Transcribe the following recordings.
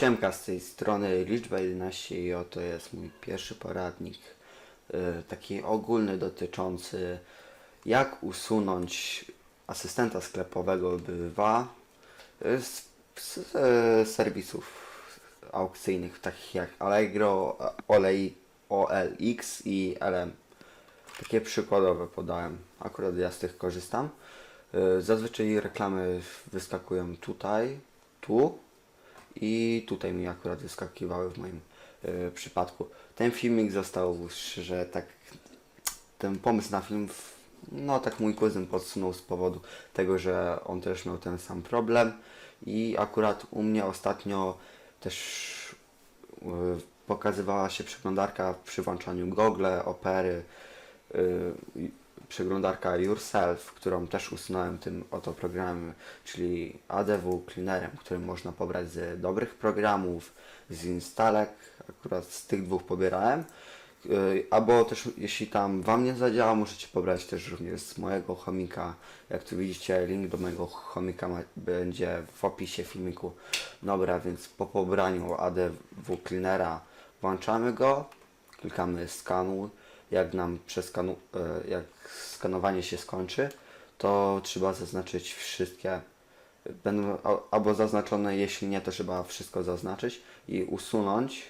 Siemka z tej strony liczba 11 i oto jest mój pierwszy poradnik y, taki ogólny dotyczący jak usunąć asystenta sklepowego bywa y, z, z e, serwisów aukcyjnych takich jak Allegro, Olej, OLX i LM. Takie przykładowe podałem. Akurat ja z tych korzystam. Zazwyczaj reklamy wyskakują tutaj, tu i tutaj mi akurat wyskakiwały w moim y, przypadku. Ten filmik został, że tak, ten pomysł na film, no tak mój kuzyn podsunął z powodu tego, że on też miał ten sam problem i akurat u mnie ostatnio też y, pokazywała się przeglądarka przy włączaniu Google, Opery, i przeglądarka Yourself, którą też usunąłem tym oto programem, czyli ADW Cleanerem, który można pobrać z dobrych programów, z instalek, akurat z tych dwóch pobierałem. Y, Albo też jeśli tam Wam nie zadziała, możecie pobrać też również z mojego chomika. Jak tu widzicie, link do mojego chomika ma, będzie w opisie filmiku. Dobra, więc po pobraniu ADW Cleanera włączamy go, klikamy skanuj. Jak nam przeskanu, e, jak skanowanie się skończy, to trzeba zaznaczyć wszystkie. Będą albo zaznaczone, jeśli nie, to trzeba wszystko zaznaczyć i usunąć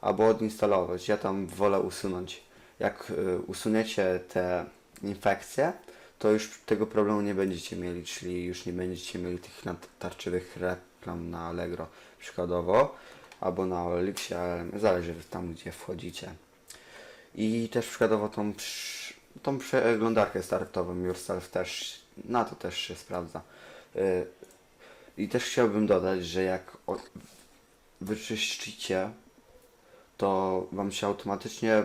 albo odinstalować. Ja tam wolę usunąć. Jak y, usuniecie te infekcje, to już tego problemu nie będziecie mieli, czyli już nie będziecie mieli tych natarczywych reklam na Allegro przykładowo, albo na Olixie, ale zależy tam gdzie wchodzicie. I też przykładowo tą, tą przeglądarkę startową Yourself też, na to też się sprawdza. Y, I też chciałbym dodać, że jak wyczyścicie, to Wam się automatycznie y,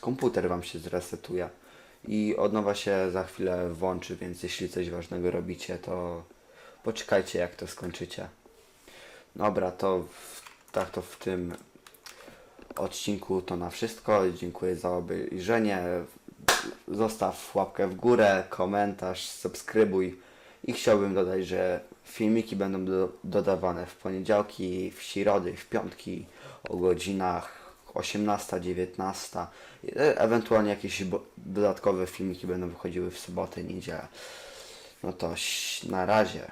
komputer Wam się zresetuje i od nowa się za chwilę włączy, więc jeśli coś ważnego robicie, to poczekajcie jak to skończycie. Dobra, to w, tak to w tym odcinku to na wszystko. Dziękuję za obejrzenie. Zostaw łapkę w górę, komentarz, subskrybuj. I chciałbym dodać, że filmiki będą do, dodawane w poniedziałki, w środy, w piątki o godzinach 18-19. E, Ewentualnie jakieś dodatkowe filmiki będą wychodziły w sobotę, niedzielę. No to na razie.